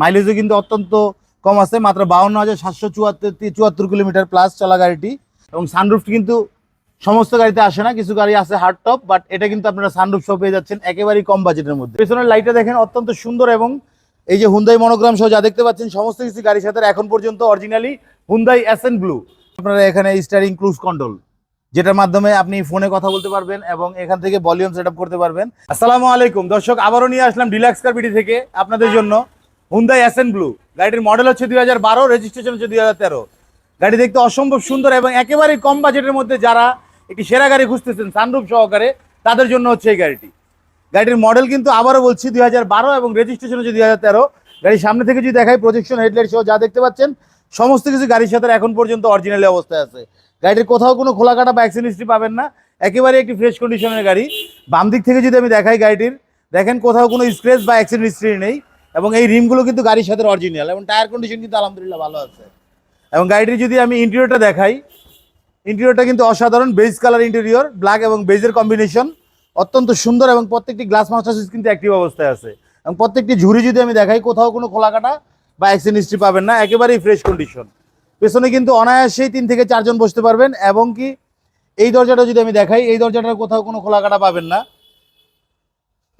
মাইলেজও কিন্তু অত্যন্ত কম আছে, মাত্র বাউন্ন হাজার সাতশো চুয়াত্তর চুয়াত্তর কিলোমিটার প্লাস চলা গাড়িটি। এবং সানরুফ কিন্তু সমস্ত গাড়িতে আসে না, কিছু গাড়ি আছে হার্ড টপ বাট এটা কিন্তু আপনারা সানরুফ সহ পেয়ে যাচ্ছেন একেবারেই কম বাজেটের মধ্যে। পেছনের লাইটটা দেখেন অত্যন্ত সুন্দর এবং এই যে হুন্দাই মনোগ্রাম সহ যা দেখতে পাচ্ছেন, সমস্ত কিছু গাড়ির সাথে এখন পর্যন্ত অরিজিনালি হুন্দাই এসএন ব্লু আপনারা এখানে স্টারিং ক্রুজ কন্ট্রোল যেটার মাধ্যমে আপনি ফোনে কথা বলতে পারবেন এবং এখান থেকে ভলিউম সেট করতে পারবেন। আসসালামু আলাইকুম, দর্শক আবারও নিয়ে আসলাম ডিলাক্স কারপিটি থেকে আপনাদের জন্য। হুন্দাই এসএন ব্লু গাড়িটির মডেল হচ্ছে দুই হাজার বারো রেজিস্ট্রেশন হচ্ছে দুই হাজার তেরো। গাড়ি দেখতে অসম্ভব সুন্দর এবং একেবারেই কম বাজেটের মধ্যে যারা একটি সেরা গাড়ি খুঁজতেছেন সানরুফ সহকারে, তাদের জন্য হচ্ছে এই গাড়িটি। গাড়িটির মডেল কিন্তু আবারও বলছি দুই হাজার বারো এবং রেজিস্ট্রেশন হচ্ছে দুই হাজার তেরো। গাড়ির সামনে থেকে যদি দেখাই প্রজেকশন হেডলাইট সহ যা দেখতে পাচ্ছেন, সমস্ত কিছু গাড়ির সাথে এখন পর্যন্ত অরিজিনালি অবস্থায় আছে। গাড়িটির কোথাও কোনো খোলা কাটা বা অ্যাক্সিডেন্ট পাবেন না। একেবারে একটি ফ্রেশ কন্ডিশনের গাড়ি। বাম দিক থেকে যদি আমি দেখাই গাড়িটির, দেখেন কোথাও কোনো স্ক্রেচ বা অ্যাক্সিডেন্ট হিস্ট্রি নেই। এবং এই রিমগুলো কিন্তু গাড়ির সাথে অরিজিনাল এবং টায়ার কন্ডিশন কিন্তু আলহামদুলিল্লাহ ভালো আছে। এবং গাড়িটির যদি আমি ইন্টেরিয়রটা দেখাই ইন্টেরিয়রটা কিন্তু অসাধারণ বেজ কালার ইন্টেরিয়র ব্ল্যাক এবং বেজের কম্বিনেশন অত্যন্ত সুন্দর এবং প্রত্যেকটি গ্লাস মাস্টার সুইচ কিন্তু অ্যাক্টিভ অবস্থায় আছে। এবং প্রত্যেকটি ঝুড়ি যদি আমি দেখাই, কোথাও কোনো খোলা কাটা বা অ্যাক্সিডেন্ট হিস্ট্রি পাবেন না, একেবারেই ফ্রেশ কন্ডিশন পেছনে কিন্তু অনায়াসেই তিন থেকে চারজন বসতে পারবেন এবং কি এই দরজাটা যদি আমি দেখাই, এই দরজাটার কোথাও কোনো খোলা কাটা পাবেন না।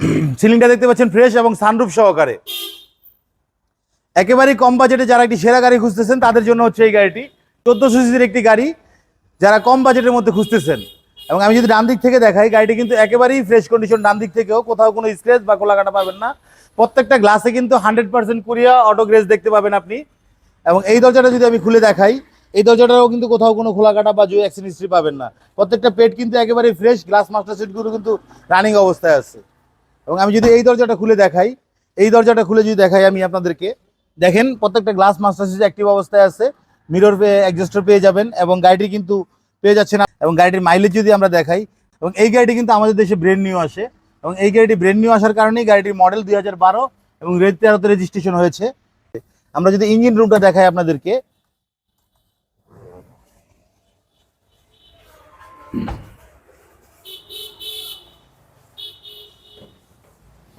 সিলিংটা দেখতে পাচ্ছেন ফ্রেশ এবং সানরুফ সহকারে। একেবারেই কম বাজেটে যারা একটি সেরা গাড়ি খুঁজতেছেন, তাদের জন্য হচ্ছে এই গাড়িটি। চোদ্দোশো সিসির একটি গাড়ি, যারা কম বাজেটের মধ্যে খুঁজতেছেন। এবং আমি যদি ডান দিক থেকে দেখাই, গাড়িটি কিন্তু একেবারেই ফ্রেশ কন্ডিশন ডান দিক থেকেও, কোথাও কোনো স্ক্রেচ বা কোলাকাটা পাবেন না। প্রত্যেকটা গ্লাসে কিন্তু hundred percent Korea auto grace দেখতে পাবেন আপনি। এবং এই দরজাটা যদি আমি খুলে দেখাই, এই দরজাটাও কিন্তু কোথাও কোনো খোলা কাটা বা জুই অ্যাক্সিডেন্ট হিস্ট্রি পাবেন না। প্রত্যেকটা পেট কিন্তু একেবারে ফ্রেশ গ্লাস মাস্টার সিটগুলো কিন্তু রানিং অবস্থায় আছে। এবং আমি যদি এই দরজাটা খুলে দেখাই, এই দরজাটা খুলে যদি দেখাই আমি আপনাদেরকে, দেখেন প্রত্যেকটা গ্লাস মাস্টার সিট অ্যাক্টিভ অবস্থায় আছে মিরর পেয়ে অ্যাডজাস্টার পেয়ে যাবেন এবং গাড়িটি কিন্তু পেয়ে যাচ্ছে না এবং গাড়িটির মাইলেজ যদি আমরা দেখাই, এবং এই গাড়িটি কিন্তু আমাদের দেশে ব্রেন নিউ আসে। এবং এই গাড়িটি ব্রেন নিউ আসার কারণেই গাড়িটির মডেল দুই হাজার বারো এবং রেড তেরোতে রেজিস্ট্রেশন হয়েছে। আমরা যদি ইঞ্জিন রুমটা দেখাই আপনাদেরকে।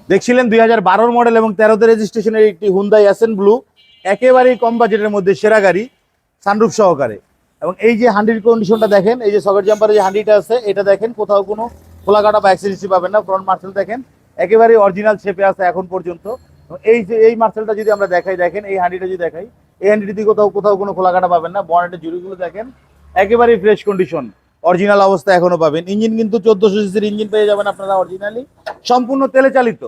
দেখছিলেন দুই হাজার মডেল এবং তেরোতে রেজিস্ট্রেশনের একটি হুন্দাই অ্যাসেন ব্লু একেবারেই কম বাজেটের মধ্যে সেরা গাড়ি সানরুফ সহকারে। এবং এই যে হান্ডির কন্ডিশনটা দেখেন, এই যে সকেট জাম্পারে যে হান্ডিটা আছে, এটা দেখেন, কোথাও কোনো খোলা কাটা বা অ্যাক্সিডেন্সি পাবেন না ফ্রন্ট মার্সেল দেখেন, একেবারেই অরিজিনাল শেপে আছে এখন পর্যন্ত। এই যে, এই মার্সেলটা যদি আমরা দেখাই, দেখেন, এই হান্ডিটা যদি দেখাই, এই হান্ডিটি কোথাও কোথাও কোনো খোলা কাটা পাবেন না বনেটের জুড়িগুলো দেখেন, একেবারেই ফ্রেশ কন্ডিশন অরিজিনাল অবস্থা এখনও পাবেন। ইঞ্জিন কিন্তু চোদ্দশো সিসির ইঞ্জিন পেয়ে যাবেন আপনারা অরিজিনালি। সম্পূর্ণ তেলে চালিত।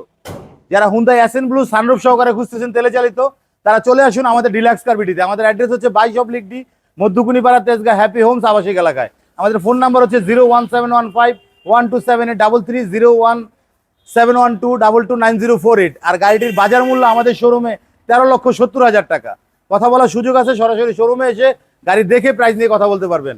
যারা হুন্দাই অ্যাসেন ব্লু সানরুফ সহকারে খুঁজতেছেন, তেলে চালিত, তারা চলে আসুন আমাদের ডিলাক্স কারবিটিতে আমাদের অ্যাড্রেস হচ্ছে বাইশ অফ লিগডি মধ্যকুনিপাড়া, তেজগা হ্যাপি হোমস আবাসিক এলাকায়। আমাদের ফোন নাম্বার হচ্ছে zero one seven one five one two seven eight double three zero one seven one two double two nine zero four eight. আর গাড়িটির বাজার মূল্য আমাদের শোরুমে তেরো লক্ষ সত্তর হাজার টাকা। কথা বলার সুযোগ আছে, সরাসরি শোরুমে এসে গাড়ি দেখে প্রাইস নিয়ে কথা বলতে পারবেন।